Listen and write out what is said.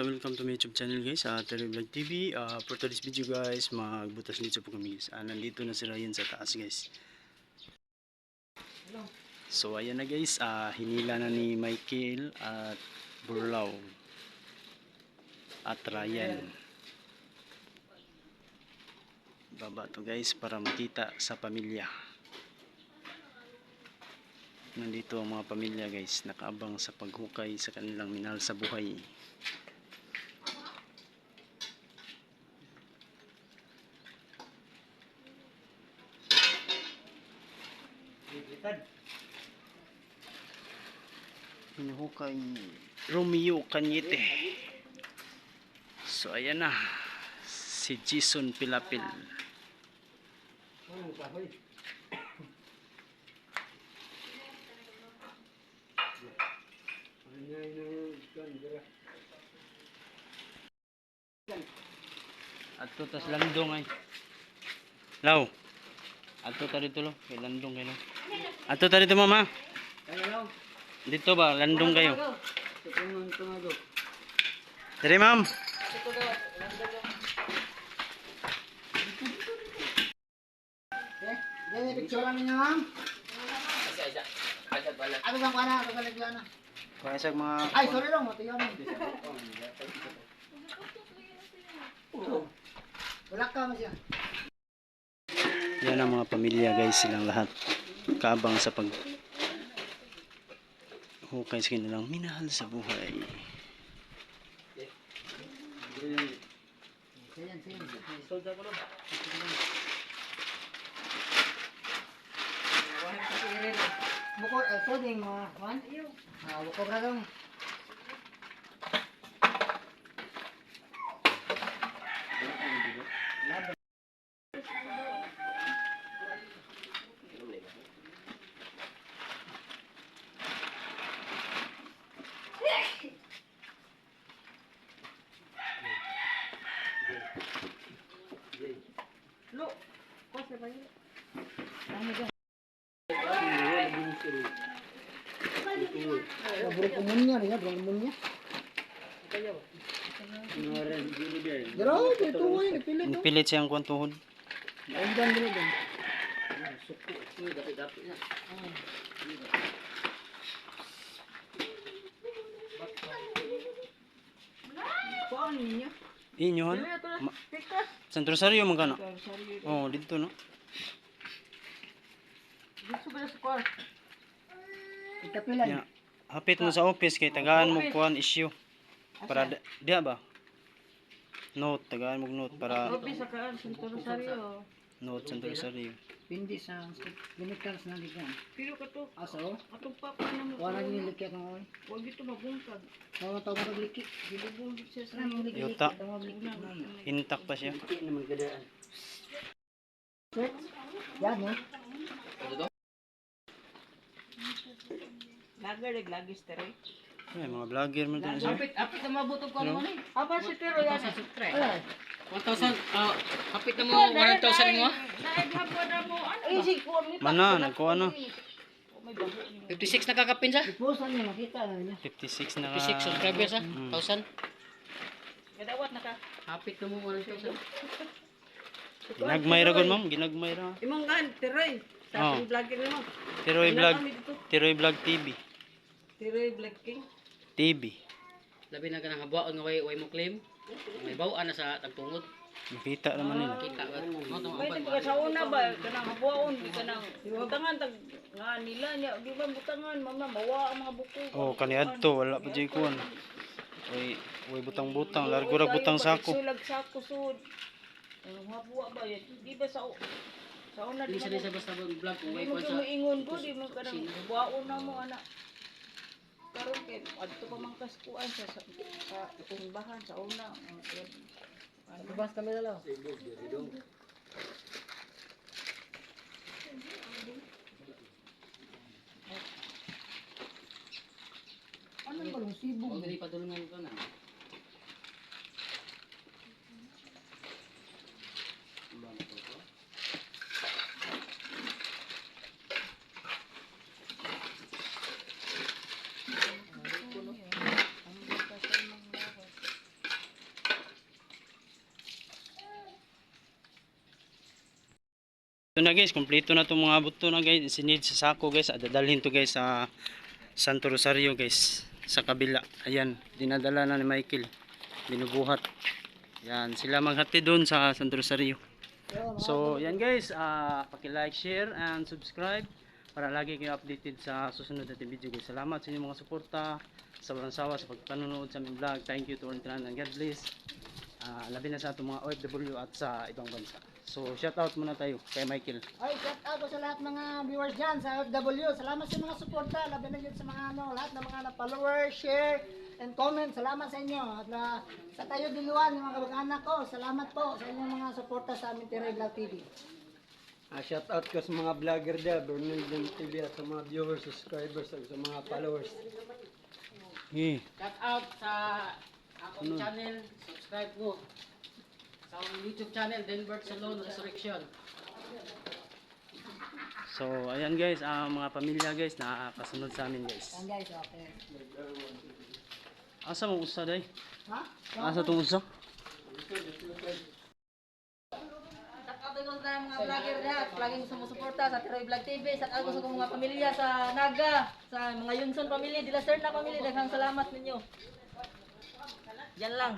Welcome to my YouTube channel guys, uh, Terry Vlog TV. Uh, for today's video guys, magbutas dito po kami guys. Ah, nandito na si Ryan sa taas guys. So ayan na guys, ah, hinila na ni Michael at Burlaw at Ryan. Baba to guys para makita sa pamilya. Nandito ang mga pamilya guys, nakaabang sa paghukay sa kanilang minahal sa buhay. Hinuhukay Romeo Cañete. So ayan na si Jason Pilapil. Ato tas landong ay. Law. Ato ta dito lo, kay landong kayo. Ato ta dito mama. Dito ba landong kayo? Dire ma'am. Yan yung picture ninyo, ma'am. Ano bang kana? Ano bang lagyan na? Kaya sa mga Ay, sorry lang, mati yan. Oo. Wala ka mo siya. Yan ang mga pamilya guys silang lahat. Kaabang sa pag hukay sa kanilang minahal sa buhay. Bukor, eh, pwedeng mga, man? Ah, bukor na lang. Buruk umumnya nih ya, buruk umumnya. Dero, itu ini pilih tuh. Pilit siyang kwantuhod. Ayun dulu dong. Kuan niya. Inyo han. San Rosario man kana. Oh, dito no. Gusto ba sa kuan? Ikapilan. Ya. Hapit mo sa office kay tagaan mo kuan issue. Para di- diha ba? Note, tagaan mo note para Kopi sa kaan, Santo Rosario. note San Rosario. Pindi sa chemicals na ligan. Pero ka to, Aso, atong papa na mo. wala ni likit ng oy. Huwag ito mabungkag. Mga tao mo likit. Gilubong siya sa Sana mo likit. Yuta. Likit na. Intact pa siya. Yan eh. Nag lagi stere. Ay, mga vlogger man din. Apit, apit na mabutog ko No? mo ni. Apa si Tero yan? Sa sutre. Wala. 1,000, ah, kapit na mo 1,000 mo. Naig hapon na mo. Ano? Eh, si kuan ni. Mana nagkuha na. May bago niyo. 56 nakakapin sa. Ipusan niya makita na niya. 56 na 56 subscribers ah. Mm. 1,000. Kadawat na ka. Kapit na mo 1,000. Ginagmay ra gud ma'am, ginagmay ra. Imong gan, Teroy. Sa Oh. ating vlogger nimo. Tiroy vlog. Tiroy vlog TV. Teroy Vlog King. TV. Labi na ganang habuan nga way way mo claim. May bawaan na sa tagtungod. Makita naman nila. Kita ba? Mo tong Pwede ba sa una ba kanang habuon di kanang butangan tag nga nila niya di ba butangan mama bawa ang mga buko. Oh, kaniadto wala pa jay kuan. Oy, oy butang-butang, largo ra butang sako. Sulag sako sud. Ang habuwa ba yan? Di ba sa sa una di mo di sa basta vlog way mo kwan sa ingon ko di mo kanang buwaon na mo ana. Karon kay adto pa man kaskuan sa sa, simbahan sa una. Bas kami na lang. Ano ba yung sibong? Huwag dili padulungan ko na. Na guys, kompleto na itong mga buto na guys. Sinid sa sako guys. Dadalhin to guys sa Santo Rosario guys. Sa kabila. Ayan, dinadala na ni Michael. Binubuhat. Yan, sila maghati doon sa Santo Rosario. So, yan guys, ah paki-like, share, and subscribe para lagi kayo updated sa susunod natin video guys. Salamat sa inyong mga suporta, sa walang sawa sa pagpanonood sa aming vlog. Thank you to all and God bless. Ah, labi na sa atong mga OFW at sa ibang bansa. So, shout out muna tayo kay Michael. Ay, shout out sa lahat mga viewers dyan sa OFW. Salamat sa mga suporta. Labi na yun sa mga ano, lahat ng mga followers, share, and comment. Salamat sa inyo. At na, sa tayo diluan, yung mga kabag-anak ko. Salamat po sa inyong mga suporta sa aming Tiray Vlog TV. Ah, shout out ko sa mga vlogger Bernal Dem TV at sa mga viewers, subscribers at sa mga followers. Yeah. Shout out sa akong channel, subscribe ko. Sa YouTube channel, Delbert Salon Resurrection. So, ayan guys, ah, mga pamilya guys, nakakasunod sa amin guys. Yan guys, okay. Asa mong usa day? Ha? Asa tong usa? Ko sa mga vlogger na, laging sumusuporta sa Tiroy Vlog TV. Shout out ko sa mga pamilya sa Naga, sa mga Yunson family, Dilaster na family. Daghang salamat ninyo. Yan lang.